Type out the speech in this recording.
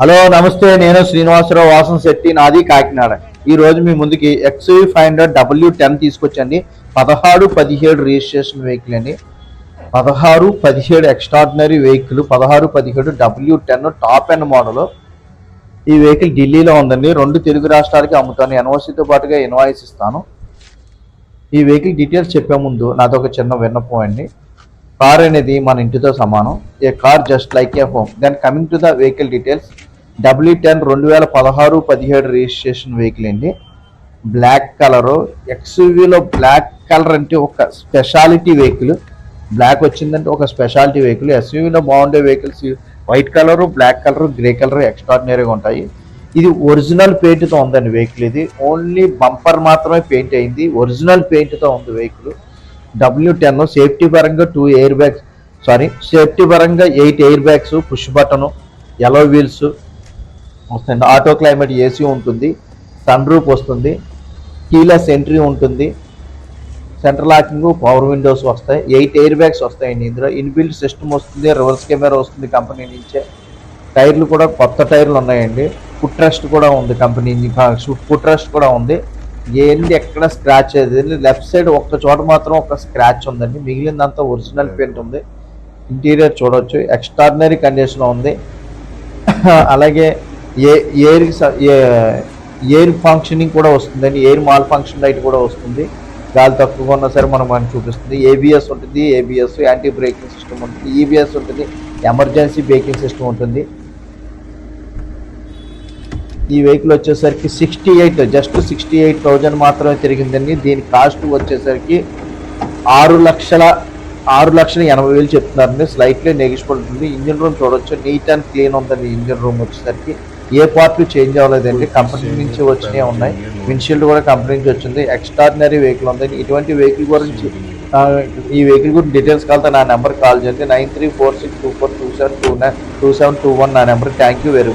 Hello నమస్తే నేను శ్రీనివాసరావు వాసం శెట్టి నాది కాకినాడ. ఈ రోజు మీ ముందుకి XUV five hundred W ten తీసుకొచ్చండి. పదహారు పదిహేడు రిజిస్ట్రేషన్ వెహికల్ అండి. పదహారు పదిహేడు ఎక్స్ట్రాడినరీ వెహికల్ పదహారు పదిహేడు W ten top and model. ఈ వెహికల్ ఢిల్లీలో ఉందండి. రెండు తెలుగు రాష్ట్రాలకి అమ్ముతాను. ఎన్ఓసీతో పాటుగా ఇన్వాయిస్ ఇస్తాను. ఈ వెహికల్ డీటెయిల్స్ చెప్పే ముందు నాదొక చిన్న విన్నపం అండి. కార్ అనేది మన ఇంటితో సమానం. A car just like a home then coming to the vehicle details W ten రెండు వేల పదహారు పదిహేడు రిజిస్ట్రేషన్ వెహికల్ అండి. బ్లాక్ కలరు ఎక్స్యూవీలో బ్లాక్ కలర్ అంటే ఒక స్పెషాలిటీ వెహికల్. బ్లాక్ వచ్చిందంటే ఒక స్పెషాలిటీ వెహికల్. ఎస్యూవీలో బాగుండే vehicles white colour black colour grey colour ఎక్స్ట్రాడినరీగా ఉంటాయి. ఇది ఒరిజినల్ పెయింట్తో ఉందండి వెహికల్ ఇది. ఓన్లీ బంపర్ మాత్రమే పెయింట్ అయింది. ఒరిజినల్ పెయింట్తో ఉంది వెహికల్. డబ్ల్యూ టెన్ సేఫ్టీ పరంగా two air bags sorry safety పరంగా eight air bags push button alloy wheels వస్తుంది. ఆటో క్లైమేట్ ఏసీ ఉంటుంది. సన్ రూప్ వస్తుంది. కీలెస్ ఎంట్రీ ఉంటుంది. సెంట్రల్ లాకింగ్ పవర్ విండోస్ వస్తాయి. ఎయిట్ ఎయిర్ బ్యాగ్స్ వస్తాయండి ఇందులో ఇన్బిల్ట్ సిస్టమ్ వస్తుంది రివర్స్ కెమెరా వస్తుంది కంపెనీ నుంచే. టైర్లు కూడా కొత్త టైర్లు ఉన్నాయండి. ఫుట్ రెస్ట్ కూడా ఉంది కంపెనీ ఫుట్ రెస్ట్ కూడా ఉంది. ఏంది ఎక్కడ స్క్రాచ్ అయ్యేది? లెఫ్ట్ సైడ్ ఒక్క చోట మాత్రం ఒక స్క్రాచ్ ఉందండి. మిగిలిందంతా ఒరిజినల్ పెయింట్ ఉంది. ఇంటీరియర్ చూడొచ్చు. ఎక్స్ట్రాడినరీ కండిషన్లో ఉంది. అలాగే ఏ ఎయిర్ ఎయిర్ ఫంక్షనింగ్ కూడా వస్తుందండి ఎయిర్ మాల్ ఫంక్షన్ లైట్ కూడా వస్తుంది. గాలి తక్కువగా ఉన్నా సరే మనం మనకి చూపిస్తుంది. ఏబిఎస్ ఉంటుంది ఏబిఎస్ యాంటీ బ్రేకింగ్ సిస్టమ్ ఉంటుంది ఈబిఎస్ ఉంటుంది ఎమర్జెన్సీ బ్రేకింగ్ సిస్టమ్ ఉంటుంది. ఈ వెహికల్ వచ్చేసరికి sixty eight just sixty eight thousand మాత్రమే తిరిగిందండి. దీని కాస్ట్ వచ్చేసరికి ఆరు లక్షల ఆరు లక్షల ఎనభై వేలు చెప్తున్నారండి. స్లైట్లీ నెగిషిబుల్ ఉంటుంది. ఇంజిన్ రూమ్ చూడొచ్చు. నీట్ అండ్ క్లీన్ ఉందండి. ఇంజిన్ రూమ్ వచ్చేసరికి ఏ పార్ట్లు చేంజ్ అవ్వలేదండి. కంపెనీ నుంచి వచ్చినవి ఉన్నాయి. విన్షీల్డ్ కూడా కంపెనీ నుంచి వచ్చింది. ఎక్స్ట్రాడినరీ వెహికల్ ఉంది ఇటువంటి వెహికల్ గురించి ఈ వెహికల్ గురించి డీటెయిల్స్ కావాలంటే నా నెంబర్ కాల్ చేయండి. Nine three four six two four two seven two nine two seven two one నా నెంబర్ థ్యాంక్ యూ వెరీ